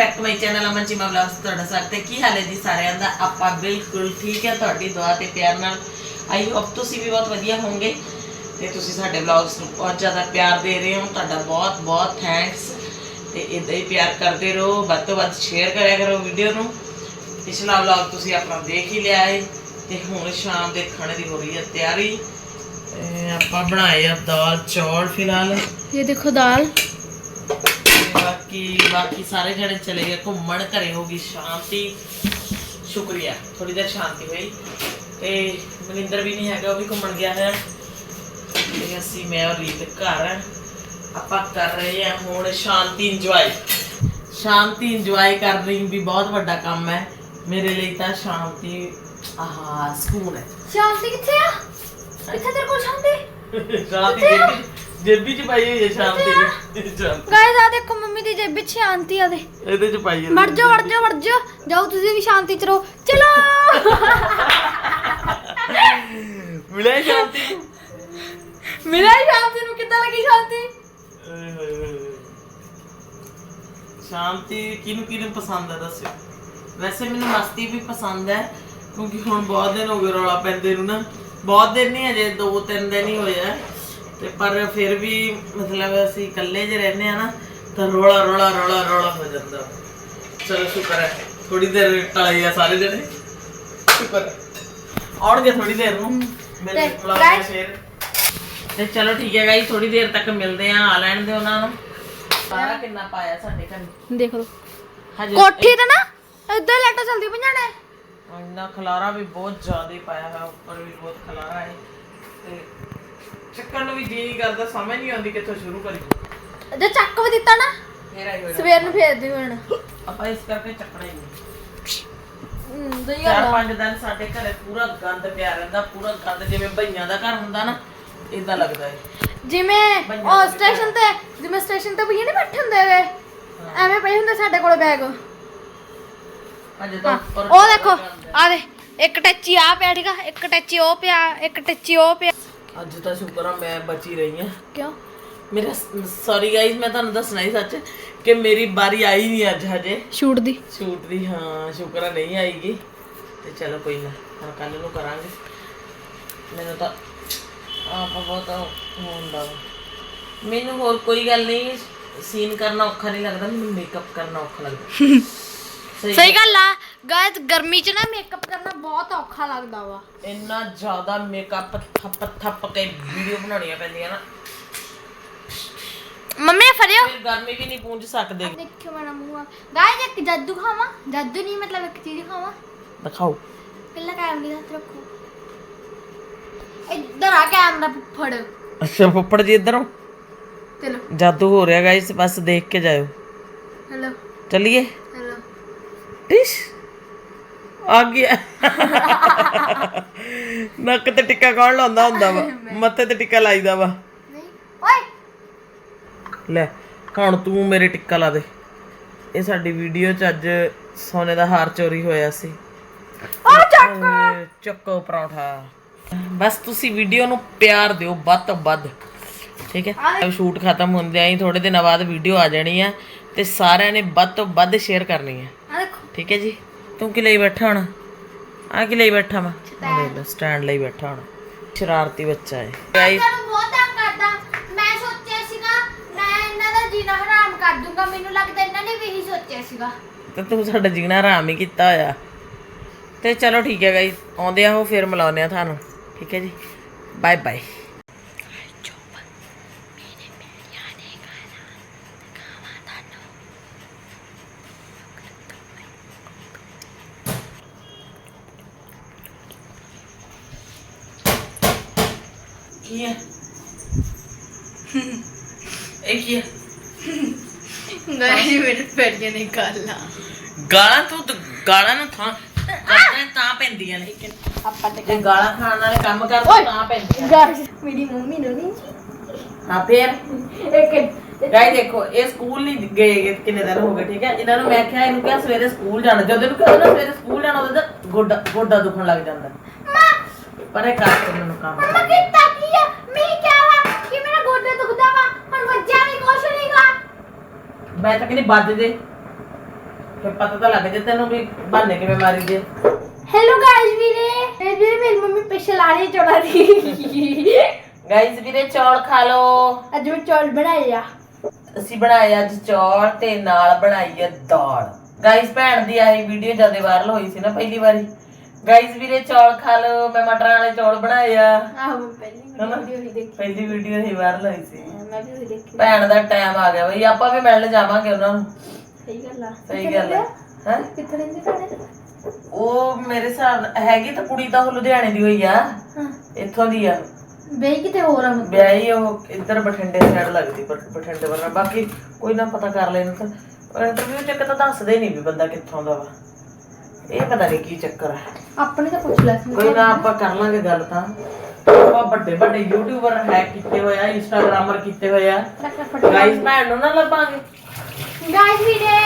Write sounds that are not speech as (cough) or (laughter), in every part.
Back to my channel Aman ji vlogs ਤੁਹਾਡਾ ਸਵਾਗਤ ਹੈ। ਕੀ ਹਾਲ ਹੈ ਜੀ ਸਾਰਿਆਂ ਦਾ? ਆਪਾਂ ਬਿਲਕੁਲ ਠੀਕ ਹੈ, ਤੁਹਾਡੀ ਦੁਆ ਤੇ ਪਿਆਰ ਨਾਲ। ਆਈ ਹੋਪ ਤੁਸੀਂ ਵੀ ਬਹੁਤ ਵਧੀਆ ਹੋਵੋਗੇ ਤੇ ਤੁਸੀਂ ਸਾਡੇ ਵਲੌਗਸ ਨੂੰ ਬਹੁਤ ਜ਼ਿਆਦਾ ਪਿਆਰ ਦੇ ਰਹੇ ਹੋ। ਤੁਹਾਡਾ ਬਹੁਤ ਬਹੁਤ ਥੈਂਕਸ ਤੇ ਇਦਾਂ ਹੀ ਪਿਆਰ ਕਰਦੇ ਰਹੋ। ਵੱਧ ਤੋਂ ਵੱਧ ਸ਼ੇਅਰ ਕਰਿਆ ਕਰੋ ਵੀਡੀਓ ਨੂੰ। ਪਿਛਲਾ ਵਲੌਗ ਤੁਸੀਂ ਆਪਣਾ ਦੇਖ ਹੀ ਲਿਆ ਹੈ ਤੇ ਹੁਣ ਸ਼ਾਮ ਦੇ ਖਾਣੇ ਦੀ ਹੋ ਰਹੀ ਹੈ ਤਿਆਰੀ। ਆਪਾਂ ਬਣਾਏ ਆ ਦਾਲ ਚੌਲ ਫਿਲਹਾਲ। ਇਹ ਦੇਖੋ ਦਾਲ। ਬਾਕੀ ਬਾਕੀ ਸਾਰੇ ਜਣੇ ਚਲੇ ਗਏ ਘੁੰਮਣ ਘਰੇ ਹੋ ਗਈ ਸ਼ਾਂਤੀ। ਸ਼ੁਕਰੀਆ ਥੋੜੀ ਦੇਰ ਸ਼ਾਂਤੀ ਹੋਈ। ਤੇ ਮਨਿੰਦਰ ਵੀ ਨਹੀਂ ਹੈਗਾ ਉਹ ਵੀ ਘੁੰਮਣ ਗਿਆ ਹੈ ਤੇ ਅਸੀਂ ਮੈਂ ਔਰ ਰੀਤ ਘਰ ਆਪਾਂ ਕਰ ਰਹੇ ਹਾਂ ਹੁਣ ਸ਼ਾਂਤੀ ਇੰਜੋਏ ਸ਼ਾਂਤੀ ਇੰਜੋਏ ਕਰਨੀ ਵੀ ਬਹੁਤ ਵੱਡਾ ਕੰਮ ਹੈ। ਮੇਰੇ ਲਈ ਤਾਂ ਸ਼ਾਂਤੀ ਆਹਾ ਸਕੂਨ ਹੈ। ਸ਼ਾਂਤੀ ਕਿੱਥੇ ਆ? ਕਿੱਥੇ ਤੇਰੇ ਕੋਲ ਸ਼ਾਂਤੀ? (laughs) ਸ਼ਾਂਤੀ ਕਿੱਥੇ? ਜੇਬੀ ਚ ਪਾਈ ਹੋਈ ਹੈ ਸ਼ਾਮ ਤੇਰੀ ਸ਼ਾਮ ਗਾਇਸ ਆ ਦੇਖੋ ਮੰਮੀ ਦੀ ਜੇਬ ਵਿੱਚ ਸ਼ਾਂਤੀ ਆ ਦੇ। ਇਹਦੇ ਚ ਪਾਈ ਹੈ ਵੜ ਜਾ ਵੜ ਜਾ ਵੜ ਜਾ ਜਾਓ। ਤੁਸੀਂ ਵੀ ਸ਼ਾਂਤੀ ਚ ਰਹੋ। ਚਲੋ! ਮਿਲੇ ਸ਼ਾਂਤੀ ਨੂੰ? ਸ਼ਾਂਤੀ ਨੂੰ। ਕਿੱਦਾਂ ਲੱਗੀ ਸ਼ਾਂਤੀ? ਸ਼ਾਂਤੀ ਕਿਹਨੂੰ ਕਿਹਨੂੰ ਪਸੰਦ ਹੈ ਦੱਸਿਓ। ਵੈਸੇ ਮੈਨੂੰ ਮਸਤੀ ਵੀ ਪਸੰਦ ਹੈ ਕਿਉਂਕਿ ਹੁਣ ਬਹੁਤ ਦਿਨ ਹੋ ਗਏ ਰੌਲਾ ਪੈਂਦੇ ਨੂੰ ਨਾ। ਬਹੁਤ ਦਿਨ ਨਹੀਂ ਅਜੇ ਦੋ ਤਿੰਨ ਦਿਨ ਹੀ ਹੋਏ ਆ। ਤੇ ਪਰ ਫਿਰ ਵੀ ਮਤਲਬ ਅਸੀਂ ਇਕੱਲੇ ਜੇ ਰਹਿੰਦੇ ਆ ਨਾ ਤਾਂ ਰੌਲਾ ਰੌਲਾ ਰੌਲਾ ਰੌਲਾ ਹੋ ਜਾਂਦਾ। ਚਲੋ ਸ਼ੁਕਰ ਹੈ। ਥੋੜੀ ਦੇਰ ਟਲੇ ਆ ਸਾਰੇ ਜਣੇ। ਸ਼ੁਕਰ ਹੈ। ਆਉਣਗੇ ਥੋੜੀ ਦੇਰ ਨੂੰ। ਮੇਰੇ ਤੇ guys- ਚਲੋ ਠੀਕ ਹੈ ਗਾਈ ਥੋੜੀ ਦੇਰ ਤੱਕ ਮਿਲਦੇ ਆ ਆ ਲੈਣ ਦੇ ਉਹਨਾਂ ਨੂੰ। ਸਾਰਾ ਕਿੰਨਾ ਪਾਇਆ ਸਾਡੇ ਘਰ। ਦੇਖ ਲਓ। ਹਜੇ ਕੋਠੀ ਤੇ ਨਾ ਇੱਧਰ ਲੈਟਾ ਚਲਦੀ ਪਈਆਂ ਨੇ। ਇੰਨਾ ਖਲਾਰਾ ਵੀ ਬਹੁਤ ਜ਼ਿਆਦਾ ਹੀ ਪਾਇਆ ਹੈ ਉੱਪਰ ਵੀ ਬਹੁਤ ਖਲਾਰਾ ਹੈ। ਤੇ ਚੱਕਣ ਨੂੰ ਵੀ ਜੀ ਨਹੀਂ ਕਰਦਾ ਸਮਝ ਨਹੀਂ ਆਉਂਦੀ ਕਿੱਥੋਂ ਸ਼ੁਰੂ ਕਰੀਏ। ਜੇ ਚੱਕ ਵੀ ਦਿੱਤਾ ਨਾ ਫੇਰ ਆਈ ਹੋਇਆ। ਸਵੇਰ ਨੂੰ ਫੇਰ ਦੇ ਹੁਣ ਆਪਾਂ ਇਸ ਕਰਕੇ ਚੱਕਣਾ ਹੀ ਨਹੀਂ। ਹੂੰ ਸਹੀ ਗੱਲ ਚਾਰ ਆ ਪੰਜ ਦਿਨ ਸਾਡੇ ਘਰੇ ਪੂਰਾ ਗੰਦ ਪਿਆ ਰਹਿੰਦਾ ਪੂਰਾ ਗੰਦ ਜਿਵੇਂ ਭਈਆਂ ਦਾ ਘਰ ਹੁੰਦਾ ਨਾ ਇਦਾਂ ਲੱਗਦਾ ਹੈ ਜਿਵੇਂ ਉਹ ਸਟੇਸ਼ਨ ਤੇ ਜਿਵੇਂ ਸਟੇਸ਼ਨ ਤੇ ਭਈਏ ਨਹੀਂ ਬੈਠੇ ਹੁੰਦੇ ਹੈਗੇ ਐਵੇਂ ਪਏ ਹੁੰਦੇ ਸਾਡੇ ਕੋਲ ਬੈਗ। ਅਜੇ ਤਾਂ ਉੱਪਰ ਉਹ ਦੇਖੋ ਆ। ਦੇ ਇੱਕ ਟੱਚੀ ਆ ਪਿਆ ਠੀਕ ਆ ਇੱਕ ਟੱਚੀ ਉਹ ਪਿਆ ਇੱਕ ਟੱਚੀ ਉਹ ਪਿਆ। ਅੱਜ ਤਾਂ ਸ਼ੁਕਰ ਆ ਮੈਂ ਬਚੀ ਰਹੀ ਹਾਂ। ਕਿਉਂ? ਮੇਰਾ ਸੌਰੀ ਗਾਇਸ ਮੈਂ ਤੁਹਾਨੂੰ ਦੱਸਣਾ ਹੀ ਸੱਚ ਕਿ ਮੇਰੀ ਬਾਰੀ ਆਈ ਨਹੀਂ ਅੱਜ ਹਜੇ। ਸ਼ੂਟ ਦੀ। ਸ਼ੂਟ ਦੀ ਹਾਂ ਸ਼ੁਕਰ ਆ ਨਹੀਂ ਆਈਗੀ। ਤੇ ਚਲੋ ਕੋਈ ਨਾ ਹੁਣ ਕੱਲ ਨੂੰ ਕਰਾਂਗੇ। ਮੈਨੂੰ ਤਾਂ ਆਪ ਬਹੁਤ ਹੁੰਦਾ। ਮੈਨੂੰ ਹੋਰ ਕੋਈ ਗੱਲ ਨਹੀਂ ਸੀਨ ਕਰਨਾ ਔਖਾ ਨਹੀਂ ਲੱਗਦਾ ਮੈਨੂੰ ਮੇਕਅਪ ਕਰਨਾ ਔਖਾ ਲੱਗਦਾ। (laughs) ਸਹੀ ਸਹੀ ਗੱਲ ਆ ਗਾਇਸ ਗਰਮੀ 'ਚ ਨਾ ਮੇਕਅਪ ਕਰਨਾ ਬਹੁਤ ਔਖਾ ਲੱਗਦਾ ਵਾ ਇੰਨਾ ਜ਼ਿਆਦਾ ਮੇਕਅਪ ਥੱਪ ਥੱਪ ਕੇ ਵੀਡੀਓ ਬਣਾਉਣੀਆਂ ਪੈਂਦੀਆਂ ਨਾ ਮੰਮੀ ਫੜਿਓ ਫਿਰ ਗਰਮੀ ਵੀ ਨਹੀਂ ਪੂੰਝ ਸਕਦੇ ਦੇਖਿਓ ਮੇਰਾ ਮੂੰਹ ਗਾਇਸ ਇੱਕ ਜਾਦੂ ਖਾਵਾਂ ਜਾਦੂ ਨਹੀਂ ਮਤਲਬ ਇੱਕ ਚੀਜ਼ ਖਾਵਾਂ ਦਿਖਾਓ ਪਹਿਲਾਂ ਕੈਮਰੇ ਹੱਥ ਰੱਖੋ ਇੱਧਰ ਆ ਕੈਮਰਾ ਫੜ ਅੱਛਾ ਫੁੱਫੜ ਜੀ ਇੱਧਰੋਂ ਚਲੋ ਜਾਦੂ ਹੋ ਰਿਹਾ ਗਾਇਸ ਬਸ ਦੇਖ ਕੇ ਜਾਇਓ ਹੈਲੋ ਚੱਲੀਏ ਟਿਸ਼ ਆ ਗਿਆ। ਨੱਕ ਤੇ ਟਿੱਕਾ ਕੌਣ ਲਾਉਂਦਾ ਹੁੰਦਾ ਵਾ? ਮੱਥੇ ਤੇ ਟਿੱਕਾ ਲਾਈਦਾ ਵਾ। ਨਹੀਂ ਓਏ ਲੈ ਹੁਣ ਤੂੰ ਮੇਰੇ ਟਿੱਕਾ ਲਾ ਦੇ। ਇਹ ਸਾਡੀ ਵੀਡੀਓ 'ਚ ਅੱਜ ਸੋਨੇ ਦਾ ਹਾਰ ਚੋਰੀ ਹੋਇਆ ਸੀ। ਆ ਚੱਕ। ਚੱਕੋ ਪਰੌਂਠਾ। ਬਸ ਤੁਸੀਂ ਵੀਡੀਓ ਨੂੰ ਪਿਆਰ ਦਿਓ ਵੱਧ ਤੋਂ ਵੱਧ। ਠੀਕ ਹੈ? ਸ਼ੂਟ ਖਤਮ ਹੁੰਦਿਆਂ ਹੀ ਥੋੜੇ ਦਿਨਾਂ ਬਾਅਦ ਵੀਡੀਓ ਆ ਜਾਣੀ ਆ ਤੇ ਸਾਰਿਆਂ ਨੇ ਵੱਧ ਤੋਂ ਵੱਧ ਸ਼ੇਅਰ ਕਰਨੀ ਹੈ ਆ ਠੀਕ ਹੈ ਜੀ। ਤੂੰ ਕੀ ਲਈ ਬੈਠਾ ਹੁਣ? ਆ ਕੀ ਲਈ ਬੈਠਾ ਵਾ? ਸਟੈਂਡ ਲਈ ਬੈਠਾ ਹੁਣ। ਸ਼ਰਾਰਤੀ ਬੱਚਾ ਹੈ ਗਾਇਸ ਤੁਹਾਨੂੰ ਬਹੁਤ ਤੰਗ ਕਰਦਾ। ਮੈਂ ਸੋਚਿਆ ਸੀਗਾ ਮੈਂ ਇਹਨਾਂ ਦਾ ਜੀਣਾ ਹਰਾਮ ਕਰ ਦੂੰਗਾ। ਮੈਨੂੰ ਲੱਗਦਾ ਇਹਨਾਂ ਨੇ ਵੀ ਇਹੀ ਸੋਚਿਆ ਸੀਗਾ। ਤੇ ਤੂੰ ਸਾਡਾ ਜੀਣਾ ਹਰਾਮ ਹੀ ਕੀਤਾ ਹੋਇਆ। ਤੇ ਚਲੋ ਠੀਕ ਹੈ ਗਾਇਸ ਆਉਂਦੇ ਆ ਉਹ ਫਿਰ ਮਿਲਾਉਂਦੇ ਆ ਤੁਹਾਨੂੰ। ਠੀਕ ਹੈ ਜੀ। ਬਾਏ ਬਾਏ ਇਹ ਕੀ ਹੈ ਮੇਰੇ ਗਾਲਾਂ। ਤੂੰ ਤਾਂ- ਗਾਲਾਂ ਨੂੰ ਥਾਂ ਕਰਦਾ ਤਾਂ ਪੈਂਦੀਆਂ ਨੇ। ਆਪਾਂ ਤੇ ਜੇ ਗਾਲਾਂ ਖਾਣ ਵਾਲੇ ਕੰਮ ਕਰਦੇ ਤਾਂ ਪੈਂਦੀਆਂ। ਗਾਇਸ ਮੇਰੀ ਮੰਮੀ ਨੂੰ ਨਹੀਂ ਹਾਂ ਫੇਰ? ਇੱਕ ਗਾਈ ਦੇਖੋ ਇਹ ਸਕੂਲ ਨਹੀਂ ਗਏ ਕਿੰਨੇ ਦਿਨ ਹੋ ਗਏ ਠੀਕ ਹੈ? ਇਹਨਾਂ ਨੂੰ ਮੈਂ ਕਿਹਾ ਇਹਨੂੰ ਕਿਹਾ ਸਵੇਰੇ ਸਕੂਲ ਜਾਣਾ। ਜਦੋਂ ਇਹਨੂੰ ਕਿਹਾ ਨਾ ਸਵੇਰੇ ਸਕੂਲ ਜਾਣਾ ਉਹਦਾ ਤਾਂ ਗੋਡਾ ਗੋਡਾ ਦੁਖਣ ਲੱਗ ਜਾਂਦਾ। ਮਾਂ। ਪਰ ਇਹ ਕਰ ਮੈਨੂੰ ਕੰਮ। ਮੈਂ ਕੀਤਾ ਕੀ ਆ ਮੈਂ ਕਿਹਾ ਵਾ ਕਿ ਮੇਰਾ ਗੋਡਾ ਦੁਖਦਾ ਵਾ ਹੁਣ ਵੱਜਿਆ ਵੀ ਕੁਛ ਨਹੀਂਗਾ ਮੈਂ ਤਾਂ ਕਹਿੰਦੀ ਵੱਜ ਦੇ ਫਿਰ ਪਤਾ ਤਾਂ ਲੱਗ ਜੇ ਤੈਨੂੰ ਵੀ ਬਹਾਨੇ ਕਿਵੇਂ ਮਾਰੀ ਦੇ ਹੈਲੋ ਗਾਇਸ ਵੀਰੇ। ਇਹ ਵੀਰੇ ਮੇਰੀ ਮੰਮੀ ਸਪੈਸ਼ਲ ਆ ਰਹੀ ਚੌਲਾਂ ਦੀ। ਗਾਈਸ ਵੀਰੇ ਚੌਲ ਖਾ ਲਓ। ਅੱਜ ਮੈਂ ਚੌਲ ਬਣਾਏ ਆ। ਅਸੀਂ ਬਣਾਏ ਅੱਜ ਚੌਲ ਤੇ ਨਾਲ ਬਣਾਈ ਹੈ ਦਾਲ। ਗਾਈਸ ਭੈਣ ਦੀ ਆਈ ਵੀਡੀਓ ਜ਼ਿਆਦਾ ਵਾਇਰਲ ਹੋਈ ਸੀ ਨਾ ਪਹਿਲੀ ਵਾਰੀ। ਗਾਈਸ ਵੀਰੇ ਚੌਲ ਖਾ ਲਓ ਮੈਂ ਮਟਰਾਂ ਵਾਲੇ ਚੌਲ ਬਣਾਏ ਆ। ਆਹੋ ਮੈਂ ਪਹਿਲੀ ਵੀਡੀਓ ਹੀ ਦੇਖੀ। ਪਹਿਲੀ ਵੀਡੀਓ ਹੀ ਵਾਇਰਲ ਹੋਈ ਸੀ। ਮੈਂ ਵੀ ਉਹੀ ਦੇਖੀ। ਭੈਣ ਦਾ ਟਾਈਮ ਆ ਗਿਆ ਬਈ ਆਪਾਂ ਵੀ ਮਿਲਣ ਜਾਵਾਂਗੇ ਉਹਨਾਂ ਨੂੰ। ਸਹੀ ਗੱਲ ਆ। ਸਹੀ ਗੱਲ ਹੈ ਹੈਂ? ਕਿੱਥੇ ਰਹਿੰਦੇ ਭੈਣੇ? ਉਹ ਮੇਰੇ ਹਿਸਾਬ ਨਾਲ ਹੈਗੀ ਤਾਂ ਕੁੜੀ ਤਾਂ ਉਹ ਲੁਧਿਆਣੇ ਦੀ ਹੋਈ ਆ। ਹਾਂ। ਇੱਥੋਂ ਦੀ ਆ। ਬਈ ਕਿਤੇ ਹੋਰ ਆ ਮਤਲਬ ਵਿਆਹੀ ਉਹ ਇੱਧਰ ਬਠਿੰਡੇ ਸਾਈਡ ਲੱਗਦੀ ਪਰ ਬਠਿੰਡੇ ਵਰਨਾ ਬਾਕੀ ਕੋਈ ਨਾ ਪਤਾ ਕਰ ਲੈਣ ਤਾਂ। ਇੰਟਰਵਿਊ ਚ ਤਾਂ ਦੱਸਦੇ ਨਹੀਂ ਵੀ ਬੰਦਾ ਕਿੱਥੋਂ ਦਾ ਵਾ। ਇਹ ਪਤਾ ਨਹੀਂ ਕੀ ਚੱਕਰ ਹੈ ਆਪਣੇ ਤਾਂ ਪੁੱਛ ਲੈ ਸੀ। ਕੋਈ ਨਾ ਆਪਾਂ ਕਰ ਲਾਂਗੇ ਗੱਲ ਤਾਂ। ਆਪਾਂ ਵੱਡੇ ਵੱਡੇ ਯੂਟਿਊਬਰ ਹੈਕ ਕੀਤੇ ਹੋਏ ਆ ਇੰਸਟਾਗ੍ਰਾਮਰ ਕੀਤੇ ਹੋਏ ਆ। ਗਾਈਸ ਭੈਣ ਨੂੰ ਨਾ ਲੱਭਾਂਗੇ। ਗਾਇਸ ਵੀਰੇ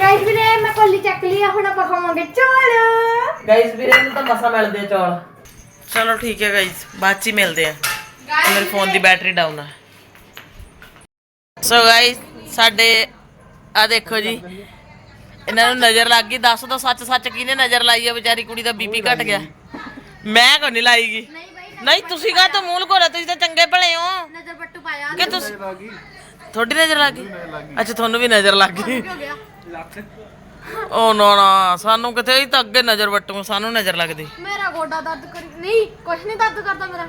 ਗਾਇਸ ਵੀਰੇ ਮੈਂ ਕੋਲੀ ਚੱਕ ਲਈ ਆ ਹੁਣ ਆਪਾਂ ਖਾਵਾਂਗੇ ਚੌਲ। ਗਾਈਸ ਵੀਰੇ ਨੂੰ ਤਾਂ ਮਸਾ ਮਿਲਦੇ ਆ ਚੌਲ। ਚਲੋ ਠੀਕ ਹੈ ਗਾਈਸ ਬਾਅਦ ਚ ਹੀ ਮਿਲਦੇ ਆ। ਮੇਰੇ ਫੋਨ ਦੀ ਬੈਟਰੀ ਡਾਊਨ ਆ। ਸੋ ਗਾਈਸ ਸਾਡੇ ਆ ਦੇਖੋ ਜੀ। ਇਹਨਾਂ ਨੂੰ ਨਜ਼ਰ ਲੱਗ ਗਈ ਦੱਸ ਦੋ ਸੱਚ ਸੱਚ ਕਿਹਨੇ ਨਜ਼ਰ ਲਾਈ ਆ ਵਿਚਾਰੀ ਕੁੜੀ ਦਾ ਬੀਪੀ ਘਟ ਗਿਆ। ਮੈਂ ਕੋ ਨਹੀਂ ਲਾਈਗੀ? ਨਹੀਂ ਤੁਸੀਂ ਕਾ ਤਾਂ ਮੂਲ ਘੋੜਾ ਤੁਸੀਂ ਤਾਂ ਚੰਗੇ ਭਲੇ ਹੋ। ਨਜ਼ਰ ਬੱਟੂ ਪਾਇਆ ਕਿ ਤੁਸੀਂ ਤੁਹਾਡੀ ਨਜ਼ਰ ਲੱਗ ਗਈ? ਅੱਛਾ ਤੁਹਾਨੂੰ ਵੀ ਨਜ਼ਰ ਲੱਗ ਗਈ। ਹੋ ਗਿਆ। ਓ ਨਾ ਨਾ ਸਾਨੂੰ ਕਿਤੇ ਹੀ ਤਾਂ ਅੱਗੇ ਨਜ਼ਰ ਵੱਟੂ ਸਾਨੂੰ ਨਜ਼ਰ ਲੱਗਦੀ। ਮੇਰਾ ਗੋਡਾ ਦਰਦ ਕਰੀ ਨਹੀਂ ਕੁਛ ਨਹੀਂ ਦਰਦ ਕਰਦਾ ਮੇਰਾ।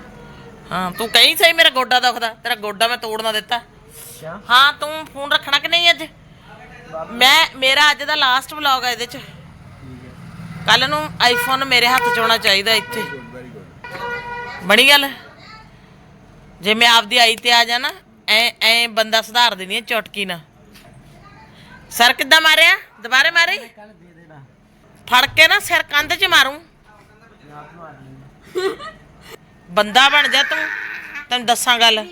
ਹਾਂ ਤੂੰ ਕਹੀਂ ਸਹੀ ਮੇਰਾ ਗੋਡਾ ਦੁਖਦਾ ਤੇਰਾ ਗੋਡਾ ਮੈਂ ਤੋੜ ਨਾ ਦਿੱਤਾ। ਹਾਂ ਤੂੰ ਫੋਨ ਰੱਖਣਾ ਕਿ ਨਹੀਂ ਅੱਜ? ਮੈਂ, ਮੇਰਾ ਅੱਜ ਦਾ ਲਾਸਟ ਵਲੌਗ ਹੈ ਇਹਦੇ ਚ। ਕੱਲ ਨੂੰ ਆਈਫੋਨ ਮੇਰੇ ਹੱਥ ਚ ਆਉਣਾ ਚਾਹੀਦਾ ਇੱਥੇ। ਬਣੀ ਗੱਲ? ਜੇ ਮੈਂ ਆਪਦੀ ਆਈ ਤੇ ਆ ਜਾਣਾ ਐ ਐ ਬੰਦਾ ਸੁਧਾਰ ਦੇਣੀ ਹੈ ਚੁਟਕੀ ਨਾਲ। ਸਰ ਕਿੱਦਾਂ ਮਾਰਿਆ? ਦੁਬਾਰੇ ਮਾਰੀ? ਫੜ ਕੇ ਨਾ ਸਿਰ ਕੰਧ 'ਚ ਮਾਰੂੰ। ਬੰਦਾ ਬਣ ਜਾ ਤੂੰ। ਤੈਨੂੰ ਦੱਸਾਂ ਗੱਲ।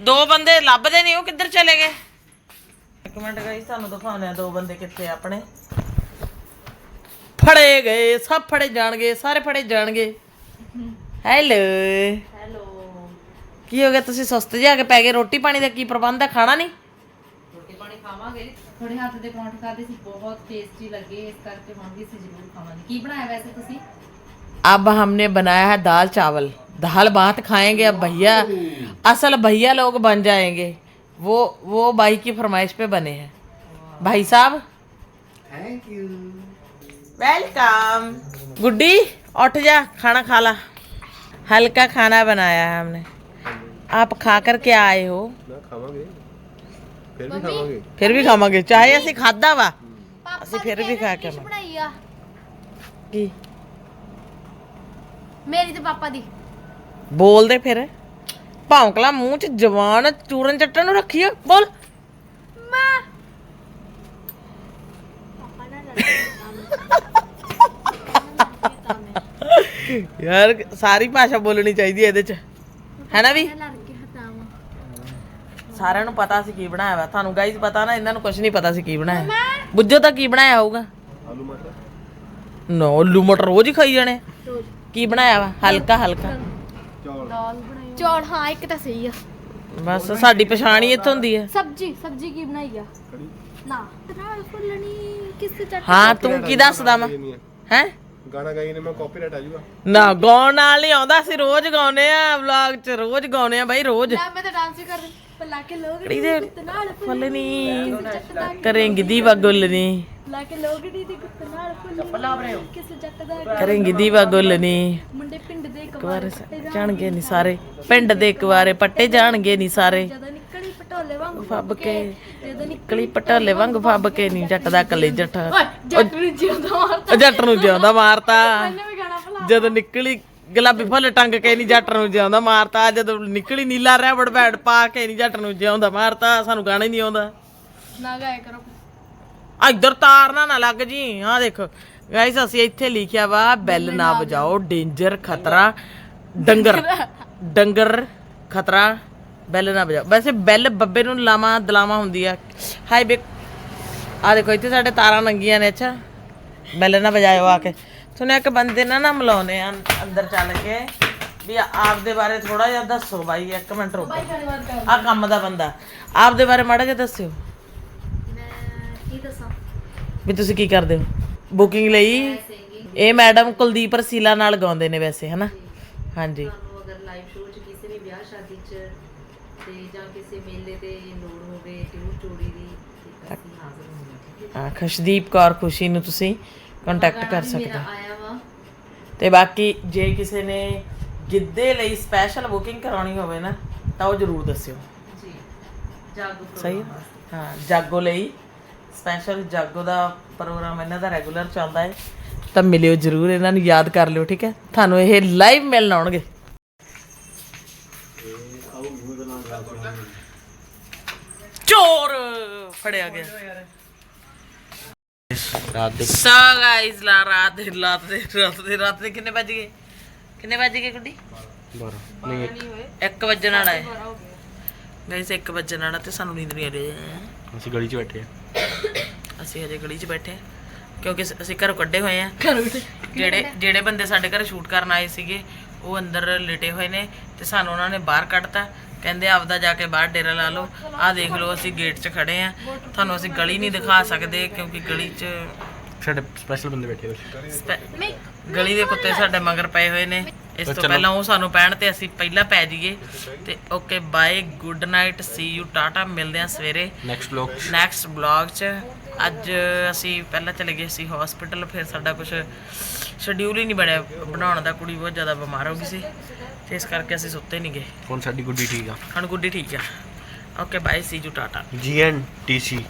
ਦੋ ਬੰਦੇ ਲੱਭਦੇ ਨਹੀਂ ਉਹ ਕਿੱਧਰ ਚਲੇ ਗਏ? ਇੱਕ ਮਿੰਟ ਗਈ ਤੁਹਾਨੂੰ ਦਿਖਾਉਣੇ ਆ ਦੋ ਬੰਦੇ ਕਿੱਥੇ ਆ ਆਪਣੇ ਫੜੇ ਗਏ ਸਭ ਫੜੇ ਜਾਣਗੇ ਸਾਰੇ ਫੜੇ ਜਾਣਗੇ ਹੈਲੋ ਹੈਲੋ ਕੀ ਹੋ ਗਿਆ ਤੁਸੀਂ ਸੁਸਤ ਜਿਹਾ ਕੇ ਪੈ ਗਏ ਰੋਟੀ ਪਾਣੀ ਦਾ ਕੀ ਪ੍ਰਬੰਧ ਹੈ ਖਾਣਾ ਨਹੀਂ ਰੋਟੀ ਪਾਣੀ ਖਾਵਾਂਗੇ ਥੋੜੇ ਹੱਥ ਦੇ ਪਰੌਂਠੇ ਖਾਦੇ ਸੀ ਬਹੁਤ ਟੇਸਟੀ ਲੱਗੇ ਇਸ ਕਰਕੇ ਹੁਣ ਵੀ ਅਸੀਂ ਜ਼ਰੂਰ ਖਾਵਾਂਗੇ ਕੀ ਬਣਾਇਆ ਵੈਸੇ ਤੁਸੀਂ अब हमने बनाया है दाल चावल दाल भात खाएंगे अब भैया असल भैया लोग बन जाएंगे वो वो भाई की फरमाइश पे बने हैं भाई साहब थैंक यू वेलकम गुड्डी उठ जा खाना खा ला हल्का खाना बनाया है हमने आप खा कर के आए हो ਨਾ ਖਾਵਾਂਗੇ ਫਿਰ ਵੀ ਖਾਵਾਂਗੇ फिर भी खावांगे चाहे ਅਸੀਂ ਖਾਦਾ ਵਾ ਪਾਪਾ ਅਸੀਂ ਫਿਰ ਵੀ ਖਾ ਕੇ ਡਿਸ਼ ਬਣਾਈ ਆ ਕੀ ਮੇਰੀ ਤੇ ਪਾਪਾ ਦੀ ਬੋਲਦੇ ਫਿਰ ਭੌਂਕਲਾ ਮੂੰਹ ਚ ਜਵਾਨ ਚੂਰਨ ਚੱਟਣ ਨੂੰ ਰੱਖੀ ਆ ਬੋਲ। ਮਾਂ ਯਾਰ ਸਾਰੀ ਭਾਸ਼ਾ ਬੋਲਣੀ ਚਾਹੀਦੀ ਹੈ ਇਹਦੇ ਚ। ਹੈ ਨਾ ਵੀ? ਲੜ ਕੇ ਹਟਾਵਾਂ ਸਾਰਿਆਂ ਨੂੰ ਪਤਾ ਸੀ ਕੀ ਬਣਾਇਆ ਵਾ। ਤੁਹਾਨੂੰ ਗਾਈਜ਼ ਪਤਾ ਨਾ ਇਹਨਾਂ ਨੂੰ ਕੁਝ ਨਹੀਂ ਪਤਾ ਸੀ ਕੀ ਬਣਾਇਆ। ਬੁੱਝੋ ਤਾਂ ਕੀ ਬਣਾਇਆ ਹੋਊਗਾ? ਆਲੂ ਮਟਰ। ਨੋ ਆਲੂ ਮਟਰ ਰੋਜ਼ ਹੀ ਖਾਈ ਜਾਣੇ ਕੀ ਬਣਾਇਆ ਵਾ? ਹਲਕਾ ਹਲਕਾ। ਚੌਲ। ਚੌਲ ਹਾਂ ਇੱਕ ਤਾਂ ਸਹੀ ਆ। ਬਸ ਸਾਡੀ ਪਛਾਣ ਹੀ ਇੱਥੋਂ ਹੁੰਦੀ ਹੈ ਸਬਜੀ ਸਬਜੀ ਕੀ ਬਣਾਈ ਆ? ਨਾ। ਨਾਲ ਫੁੱਲਣੀ ਕਿਸ ਚੱਟ ਹਾਂ ਤੂੰ ਕੀ ਦੱਸਦਾ ਵਾ? ਹੈ? ਗਾਣਾ ਗਾਈ ਨੇ ਮੈਂ ਕਾਪੀਰਾਈਟ ਆ ਜਾਊਗਾ ਨਾ ਗਾਉਣ ਨਾਲ ਨਹੀਂ ਆਉਂਦਾ ਅਸੀਂ ਰੋਜ਼ ਗਾਉਨੇ ਆ ਵਲੌਗ ਚ ਰੋਜ਼ ਗਾਉਨੇ ਆ ਬਾਈ ਰੋਜ਼। ਲੈ ਮੈਂ ਤਾਂ ਡਾਂਸ ਵੀ ਕਰਦੀ। ਪੱਲਾ ਕੇ ਲੋਗ ਕੜੀ ਦੇ ਨਾਲ ਫੁੱਲਣੀ ਕਰੇਂਗੀ ਦੀਵਾ ਗੁੱਲਣੀ। ਲਾ ਕੇ ਲੋਗੜੀ ਦੀ ਗੁੱਤ ਨਾਲ ਫੁੱਲਣੀ ਕਿਸ ਜੱਟ ਦਾ ਕਰੇਂਗੀ ਦੀਵਾ ਗੁੱਲਣੀ ਮੁੰਡੇ ਪਿੰਡ ਦੇ ਇੱਕ ਵਾਰ ਜਾਣਗੇ ਨਹੀਂ ਸਾਰੇ। ਪਿੰਡ ਦੇ ਇੱਕ ਵਾਰੇ ਪੱਟੇ ਜਾਣਗੇ ਨਹੀਂ ਸਾਰੇ। ਜਦੋਂ ਨਿਕਲੀ ਪਟੋਲੇ ਵਾਂਗ ਫੱਬ ਕੇ ਜਦੋਂ ਨਿਕਲੀ ਪਟਾਲੇ ਵਾਂਗ ਫੱਬ ਕੇ ਨਹੀਂ ਜੱਟ ਦਾ ਕੱਲੇ ਜੱਟ। ਜੱਟ ਨੂੰ ਜਿਉਂਦਾ ਮਾਰਤਾ। ਜੱਟ ਨੂੰ ਜਿਉਂਦਾ ਮਾਰਤਾ। ਜਦੋਂ ਨਿਕਲੀ ਗੁਲਾਬੀ ਫੁੱਲ ਟੰਗ ਕੇ ਨਹੀਂ ਜੱਟ ਨੂੰ ਜਿਉਂਦਾ ਮਾਰਤਾ। ਜਦੋਂ ਨਿਕਲੀ ਨੀਲਾ ਰੈਬੜ ਬੈੜ ਪਾ ਕੇ ਨਹੀਂ ਜੱਟ ਨੂੰ ਜਿਉਂਦਾ ਮਾਰਤਾ। ਸਾਨੂੰ ਗਾਣਾ ਹੀ ਨਹੀਂ ਆਉਂਦਾ। ਨਾ ਗਾਇਆ ਕਰੋ ਇੱਧਰ ਤਾਰ ਨਾ ਨਾ ਲੱਗ ਜੀ ਆਹ ਦੇਖੋ। ਗਾਇਸ ਅਸੀਂ ਇੱਥੇ ਲਿਖਿਆ ਵਾ ਬੈਲ ਨਾ ਵਜਾਓ ਡੇਂਜਰ ਖਤਰਾ ਡੰਗਰ। ਡੰਗਰ। ਖਤਰਾ ਬੈਲ ਨਾ ਵਜਾਓ। ਵੈਸੇ ਬੈਲ ਬੱਬੇ ਨੂੰ ਲਾਵਾ ਦਲਾਵਾ ਹੁੰਦੀ ਆ। ਹਾਈ ਬੇ ਆ ਦੇਖੋ ਇੱਥੇ ਸਾਡੇ ਤਾਰਾਂ ਨੰਗੀਆਂ ਨੇ ਅੱਛਾ। ਬੈਲ ਨਾ ਵਜਾਇਓ ਆ ਕੇ। ਸੁਣਿਆ ਇੱਕ ਬੰਦੇ ਨਾਲ ਨਾ ਮਿਲਾਉਨੇ ਆ ਅੰਦਰ ਚੱਲ ਕੇ ਵੀ ਆਪਦੇ ਬਾਰੇ ਥੋੜਾ ਜਿਹਾ ਦੱਸੋ ਬਾਈ ਇੱਕ ਮਿੰਟ ਰੁਕੋ। ਆ ਕੰਮ ਦਾ ਬੰਦਾ। ਆਪਦੇ ਬਾਰੇ ਮਾੜਾ ਜਿਹਾ ਦੱਸਿਓ। ਕੀ ਦੱਸਾਂ? ਵੀ ਤੁਸੀਂ ਕੀ ਕਰਦੇ ਹੋ? ਬੁਕਿੰਗ ਲਈ ਇਹ ਮੈਡਮ ਕੁਲਦੀਪ ਰਸੀਲਾ ਨਾਲ ਗਾਉਂਦੇ ਨੇ ਵੈਸੇ ਹਨਾ? ਹਾਂਜੀ। ਤੁਹਾਨੂੰ ਅਗਰ ਲਾਈਵ ਸ਼ੋਅ 'ਚ ਕਿਸੇ ਵੀ ਵਿਆਹ ਸ਼ਾਦੀ 'ਚ ਤੇ ਜਾਂ ਕਿਸੇ ਮੇਲੇ ਤੇ ਲੋੜ ਹੋਵੇ ਟਿਊਰ ਚੋੜੀ ਦੀ ਤੇ ਅਸੀਂ ਹਾਜ਼ਰ ਹੋਵਾਂਗੇ ਠੀਕ ਹੈ ਹਾਂ ਖੁਸ਼ਦੀਪ ਕੌਰ ਖੁਸ਼ੀ ਨੂੰ ਤੁਸੀਂ ਕੰਟੈਕਟ ਗਾਣਾ ਕਰ ਵੀ ਸਕਦੇ ਮੇਰਾ ਹੋ। ਆਇਆ ਵਾ। ਤੇ ਬਾਕੀ ਜੇ ਕਿਸੇ ਨੇ ਗਿੱਧੇ ਲਈ ਸਪੈਸ਼ਲ ਬੁਕਿੰਗ ਕਰਾਉਣੀ ਹੋਵੇ ਨਾ ਤਾਂ ਉਹ ਜ਼ਰੂਰ ਦੱਸਿਓ। ਜੀ ਜਾਗੋ ਸਹੀ ਪ੍ਰੋਗਰਾਮ? ਹਾਂ ਜਾਗੋ ਲਈ ਸਪੈਸ਼ਲ ਜਾਗੋ ਦਾ ਪ੍ਰੋਗਰਾਮ ਇਹਨਾਂ ਦਾ ਰੈਗੂਲਰ ਚੱਲਦਾ ਹੈ। ਤਾਂ ਮਿਲਿਓ ਜ਼ਰੂਰ ਇਹਨਾਂ ਨੂੰ ਯਾਦ ਕਰ ਲਿਓ ਠੀਕ ਹੈ? ਤੁਹਾਨੂੰ ਇਹ ਲਾਈਵ ਮਿਲਣ ਆਉਣਗੇ। ਚੋਰ ਫੜਿਆ ਗਿਆ। ਰਾਤ ਦੇ ਸੋ ਗਾਇਸ ਲਾ ਰਾਤ ਦੇ ਰਾਤ ਦੇ ਰਾਤ ਦੇ ਰਾਤ ਦੇ ਕਿੰਨੇ ਵੱਜ ਗਏ? ਕਿੰਨੇ ਵੱਜ ਗਏ ਗੁੱਡੀ? 12 ਨਹੀਂ 1 ਵਜਣ ਵਾਲਾ ਹੈ। ਗਾਇਸ 1 ਵਜਣ ਵਾਲਾ ਤੇ ਸਾਨੂੰ ਨੀਂਦ ਨਹੀਂ ਆ ਰਹੀ। ਅਸੀਂ ਗਲੀ 'ਚ ਬੈਠੇ ਆ। ਅਸੀਂ ਹਜੇ ਗਲੀ 'ਚ ਬੈਠੇ ਕਿਉਂਕਿ ਅਸ- ਅਸੀਂ ਘਰੋਂ ਕੱਢੇ ਹੋਏ ਆ ਜਿਹੜੇ ਜਿਹੜੇ ਬੰਦੇ ਸਾਡੇ ਘਰ ਸ਼ੂਟ ਕਰਨ ਆਏ ਸੀਗੇ ਉਹ ਅੰਦਰ ਲੇਟੇ ਹੋਏ ਨੇ ਤੇ ਸਾਨੂੰ ਉਹਨਾਂ ਨੇ ਬਾਹਰ ਕੱਢਤਾ। ਕਹਿੰਦੇ ਆਪਦਾ ਜਾ ਕੇ ਬਾਹਰ ਡੇਰਾ ਲਾ ਲਓ। ਆਹ ਦੇਖ ਲਓ ਅਸੀਂ ਗੇਟ 'ਚ ਖੜੇ ਆ ਤੁਹਾਨੂੰ ਅਸੀਂ ਗਲੀ ਨਹੀਂ ਦਿਖਾ ਸਕਦੇ ਕਿਉਂਕਿ ਗਲੀ 'ਚ ਸਾਡੇ ਸਪੈਸ਼ਲ ਬੰਦੇ ਬੈਠੇ ਹੋਏ ਸਪੈ- ਗਲੀ ਦੇ ਕੁੱਤੇ ਸਾਡੇ ਮਗਰ ਪਏ ਹੋਏ ਨੇ। ਇਸ ਤੋਂ ਪਹਿਲਾਂ ਉਹ ਸਾਨੂੰ ਪੈਣ ਤੇ ਅਸੀਂ ਪਹਿਲਾਂ ਪੈ ਜਾਈਏ। ਤੇ okay bye good night see you tata ਮਿਲਦੇ ਆ ਸਵੇਰੇ। ਨੈਕਸਟ ਬਲੌਗ ਨੈਕਸਟ ਬਲੌਗ 'ਚ। ਅੱਜ ਅਸੀਂ ਪਹਿਲਾਂ ਚਲੇ ਗਏ ਸੀ ਹਸਪੀਟਲ ਫਿਰ ਸਾਡਾ ਕੁਝ ਸ਼ਡਿਊਲ ਹੀ ਨਹੀਂ ਬਣਿਆ। ਬਣਾਉਣ ਦਾ ਕੁੜੀ ਬਹੁਤ ਜ਼ਿਆਦਾ ਬਿਮਾਰ ਹੋ ਗਈ ਸੀ। ਤੇ ਇਸ ਕਰਕੇ ਅਸੀਂ ਸੁੱਤੇ ਨਹੀਂ ਗਏ। ਹੁਣ ਸਾਡੀ ਗੁੱਡੀ ਠੀਕ ਆ। ਹੁਣ ਗੁੱਡੀ ਠੀਕ ਆ। Okay bye see you tata. G N T C